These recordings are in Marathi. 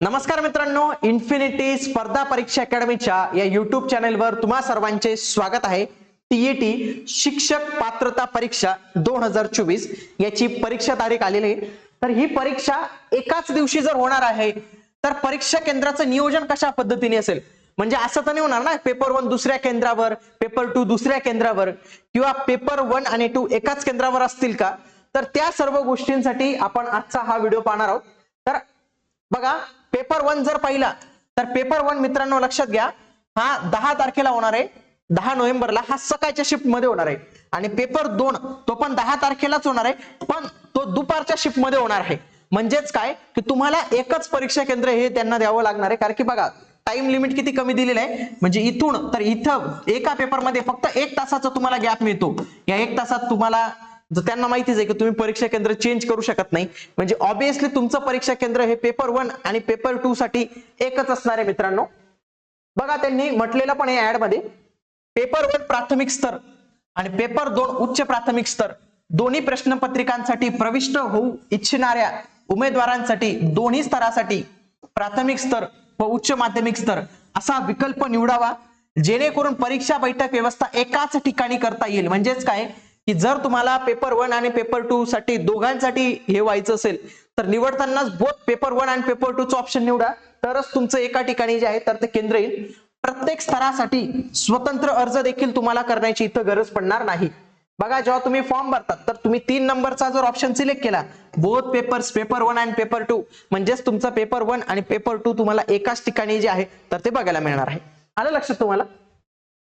नमस्कार मित्रांनो इन्फिनिटी स्पर्धा परीक्षा अकॅडमीच्या या युट्यूब चॅनेलवर तुम्हा सर्वांचे स्वागत आहे. टीईटी शिक्षक पात्रता परीक्षा दोन हजार चोवीस याची परीक्षा तारीख आलेली आहे. तर ही परीक्षा एकाच दिवशी जर होणार आहे तर परीक्षा केंद्राचं नियोजन कशा पद्धतीने असेल? म्हणजे असं तर नाही होणार ना पेपर वन दुसऱ्या केंद्रावर पेपर टू दुसऱ्या केंद्रावर किंवा पेपर वन आणि टू एकाच केंद्रावर असतील का? तर त्या सर्व गोष्टींसाठी आपण आजचा हा व्हिडिओ पाहणार आहोत. तर बघा पेपर वन जर पाहिला तर पेपर वन मित्रांनो लक्षात घ्या हा दहा तारखेला होणार आहे दहा नोव्हेंबरला हा सकाळच्या शिफ्टमध्ये होणार आहे. आणि पेपर दोन तो पण दहा तारखेलाच होणार आहे पण तो दुपारच्या शिफ्टमध्ये होणार आहे. म्हणजेच काय? की तुम्हाला एकच परीक्षा केंद्र हे त्यांना द्यावं लागणार आहे कारण की बघा टाइम लिमिट किती कमी दिलेलं आहे? म्हणजे इथून तर इथं एका पेपरमध्ये फक्त एक तासाचा तुम्हाला गॅप मिळतो. या एक तासात तुम्हाला जर त्यांना माहितीच आहे की तुम्ही परीक्षा केंद्र चेंज करू शकत नाही म्हणजे ऑब्विसली तुमचं परीक्षा केंद्र हे पेपर वन आणि पेपर टू साठी एकच असणार आहे मित्रांनो. बघा त्यांनी म्हटलेलं पण आहे ऍडमध्ये पेपर वन प्राथमिक स्तर आणि पेपर दोन उच्च प्राथमिक स्तर दोन्ही प्रश्नपत्रिकांसाठी प्रविष्ट होऊ इच्छिणाऱ्या उमेदवारांसाठी दोन्ही स्तरासाठी प्राथमिक स्तर व उच्च माध्यमिक स्तर असा विकल्प निवडावा जेणेकरून परीक्षा बैठक व्यवस्था एकाच ठिकाणी करता येईल. म्हणजेच काय? की जर तुम्हाला पेपर वन आणि पेपर टू साठी दोघांसाठी हे व्हायचं असेल तर निवडतानाच बोथ पेपर वन आणि पेपर टूचं ऑप्शन निवडा. तरच तुमचं एका ठिकाणी जे आहे तर ते केंद्र येईल. प्रत्येक स्तरासाठी स्वतंत्र अर्ज देखील तुम्हाला करण्याची इथं गरज पडणार नाही. बघा जेव्हा तुम्ही फॉर्म भरतात तर तुम्ही तीन नंबरचा जर ऑप्शन सिलेक्ट केला बोथ पेपर्स पेपर वन आणि पेपर टू म्हणजेच तुमचा पेपर वन आणि पेपर टू तुम्हाला एकाच ठिकाणी जे आहे तर ते बघायला मिळणार आहे. आलं लक्षात तुम्हाला?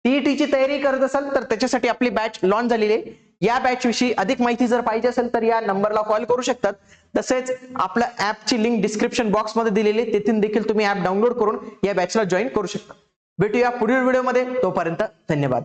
टीईटीची तयारी करत असाल तर त्याच्यासाठी आपली बॅच लॉन्च झालेली आहे. या बॅच विषयी अधिक माहिती जर पाहिजे असेल तर या नंबरला कॉल करू शकतात. तसेच आपल्या ऍपची लिंक डिस्क्रिप्शन बॉक्समध्ये दिलेली तेथून देखील तुम्ही ऍप डाउनलोड करून या बॅचला जॉईन करू शकता. भेटूया पुढील व्हिडिओमध्ये तोपर्यंत धन्यवाद.